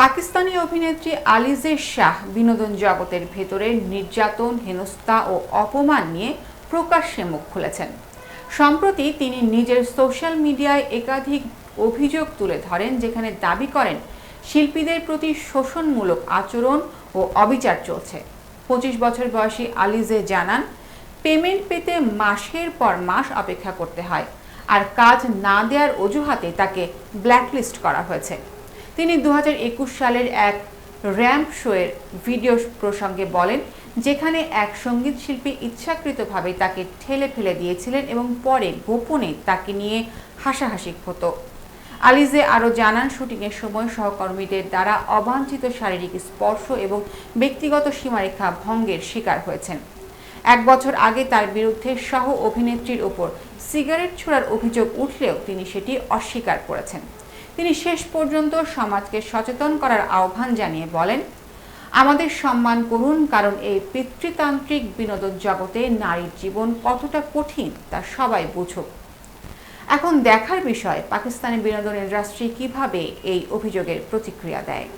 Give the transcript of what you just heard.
পাকিস্তানি অভিনেত্রী আলিজে শাহ বিনোদন জগতের ভেতরে নির্যাতন, হেনস্থা ও অপমান নিয়ে প্রকাশ্যে মুখ খুলেছেন। সম্প্রতি তিনি নিজের সোশ্যাল মিডিয়ায় একাধিক অভিযোগ তুলে ধরেন, যেখানে দাবি করেন, শিল্পীদের প্রতি শোষণমূলক আচরণ ও অবিচার চলছে। পঁচিশ বছর বয়সী আলিজে জানান, পেমেন্ট পেতে মাসের পর মাস অপেক্ষা করতে হয়, আর কাজ না দেওয়ার অজুহাতে তাকে ব্ল্যাকলিস্ট করা হয়েছে। তিনি দু হাজার একুশ সালের এক র্যাম্প শোয়ের ভিডিও প্রসঙ্গে বলেন, যেখানে এক সংগীত শিল্পী ইচ্ছাকৃতভাবে তাকে ঠেলে ফেলে দিয়েছিলেন এবং পরে গোপনে তাকে নিয়ে হাসাহাসি হতো। আলিজে আরও জানান, শুটিংয়ের সময় সহকর্মীদের দ্বারা অবাঞ্ছিত শারীরিক স্পর্শ এবং ব্যক্তিগত সীমারেখা ভঙ্গের শিকার হয়েছেন। এক বছর আগে তার বিরুদ্ধে সহ অভিনেত্রীর ওপর সিগারেট ছোড়ার অভিযোগ উঠলেও তিনি সেটি অস্বীকার করেছেন। তিনি শেষ পর্যন্ত সমাজকে সচেতন করার আহ্বান জানিয়ে বলেন, আমাদের সম্মান করুন, কারণ এই পিতৃতান্ত্রিক বিনোদন জগতে নারীর জীবন কতটা কঠিন তা সবাই বুঝুক। এখন দেখার বিষয়, পাকিস্তানি বিনোদন ইন্ডাস্ট্রি কীভাবে এই অভিযোগের প্রতিক্রিয়া দেয়?